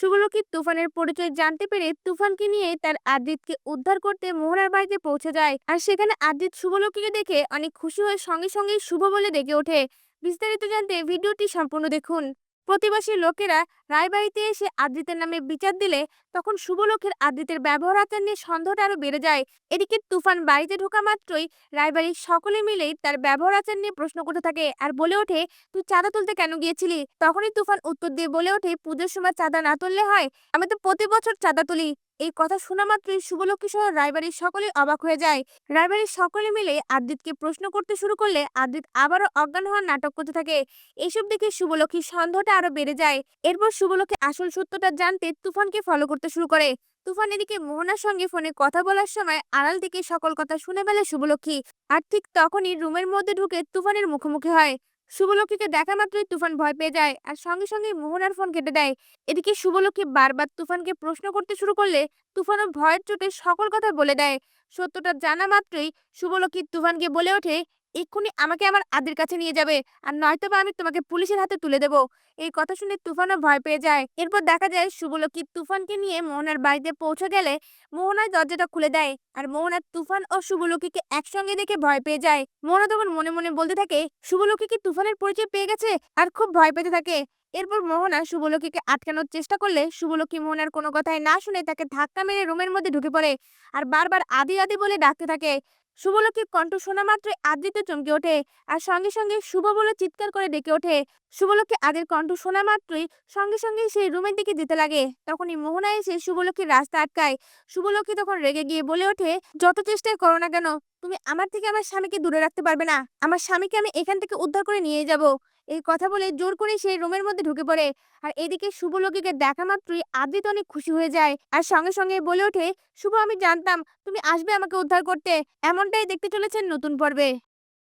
শুভলক্ষী তুফানের পরিচয় জানতে পেরে তুফানকে নিয়ে তার আদিতকে উদ্ধার করতে মোহনার বাড়িতে পৌঁছে যায়? আর সেখানে আদিত শুভলক্ষীকে দেখে অনেক খুশি হয়ে সঙ্গে সঙ্গে শুভ বলে ডেকে ওঠে। বিস্তারিত জানতে ভিডিওটি সম্পূর্ণ দেখুন। প্রতিবাসী লোকেরা রায়বাড়িতে এসে আদ্রিতের নামে বিচার দিলে তখন শুভলক্ষের আদ্রিতের ব্যবহার আচার নিয়ে সন্দেহটা আরও বেড়ে যায়। এদিকে তুফান বাড়িতে ঢোকা মাত্রই রায়বাড়ির সকলে মিলেই তার ব্যবহার আচার নিয়ে প্রশ্ন করতে থাকে, আর বলে ওঠে, তুই চাঁদা তুলতে কেন গিয়েছিলি? তখনই তুফান উত্তর দিয়ে বলে ওঠে, পুজোর সময় চাঁদা না তুললে হয়? আমি তো প্রতি বছর চাঁদা তুলি। এই কথা শোনা মাত্রই শুভলক্ষী সহ রায়বাড়ির সকলে অবাক হয়ে যায়। রায়বাড়ির সকলে মিলে আদ্রিতকে প্রশ্ন করতে শুরু করলে আদ্রিত আবারও অজ্ঞান হওয়ার নাটক করতে থাকে। এইসব দেখে শুভলক্ষীর সন্দেহটা আরও বেড়ে যায়। এরপর শুভলক্ষী আসল সত্যটা জানতে তুফানকে ফলো করতে শুরু করে। তুফান এদিকে মোহনার সঙ্গে ফোনে কথা বলার সময় আড়াল থেকে সকল কথা শুনে ফেলে শুভলক্ষী আর ঠিক তখনই রুমের মধ্যে ঢুকে তুফানের মুখোমুখি হয়। শুভলক্ষীকে দেখা মাত্রই তুফান ভয় পেয়ে যায়। আর সঙ্গে সঙ্গে মোহনার ফোন কেটে দেয়। এদিকে শুভলক্ষী বারবার তুফানকে প্রশ্ন করতে শুরু করলে তুফানও ভয়ের চোটে সকল কথা বলে দেয়। সত্যটা জানা মাত্রই শুভলক্ষী তুফানকে বলে ওঠে এক্ষুনি আমাকে আমার আদির কাছে নিয়ে যাবে। আর নয়তো বা আমি তোমাকে পুলিশের হাতে তুলে দেব। এই কথা শুনে তুফানও ভয় পেয়ে যায়। এরপর দেখা যায় শুভলক্ষী তুফানকে নিয়ে মোহনার বাড়িতে পৌঁছে গেলে মোহনার দরজাটা খুলে দেয়। আর মোহনার তুফান ও শুভলক্ষীকে একসঙ্গে দেখে ভয় পেয়ে যায়। মোহনা তখন মনে মনে বলতে থাকে শুভলক্ষী কি তুফানের পরিচয় পেয়ে গেছে? আর খুব ভয় পেতে থাকে। এরপর মোহনা শুভলক্ষীকে আটকানোর চেষ্টা করলে শুভলক্ষী মোহনার কোনো কথাই না শুনে তাকে ধাক্কা মেরে রুমের মধ্যে ঢুকে পড়ে। আর বারবার আদি আদি বলে ডাকতে থাকে। শুভলক্ষীর কণ্ঠ শোনা মাত্রই আদ্রিত চমকে ওঠে। আর সঙ্গে সঙ্গে শুভ বলে চিৎকার করে ডেকে ওঠে। শুভলক্ষী আদের কণ্ঠ শোনা মাত্রই সঙ্গে সঙ্গে সেই রুমের দিকে যেতে লাগে। তখনই মোহনা এসে শুভলক্ষীর রাস্তা আটকায়। শুভলক্ষী তখন রেগে গিয়ে বলে ওঠে, যত চেষ্টাই করো না কেন, তুমি আমার থেকে আমার স্বামীকে দূরে রাখতে পারবে না। আমার স্বামীকে আমি এখান থেকে উদ্ধার করে নিয়ে যাব। এই কথা বলে জোর করে সেই রুমের মধ্যে ঢুকে পড়ে। আর এদিকে শুভলক্ষীকে দেখা মাত্রই আদিত অনেক খুশি হয়ে যায়। আর সঙ্গে সঙ্গে বলে ওঠে, শুভ, আমি জানতাম তুমি আসবে আমাকে উদ্ধার করতে। এমনটাই দেখতে চলেছেন নতুন পর্বে।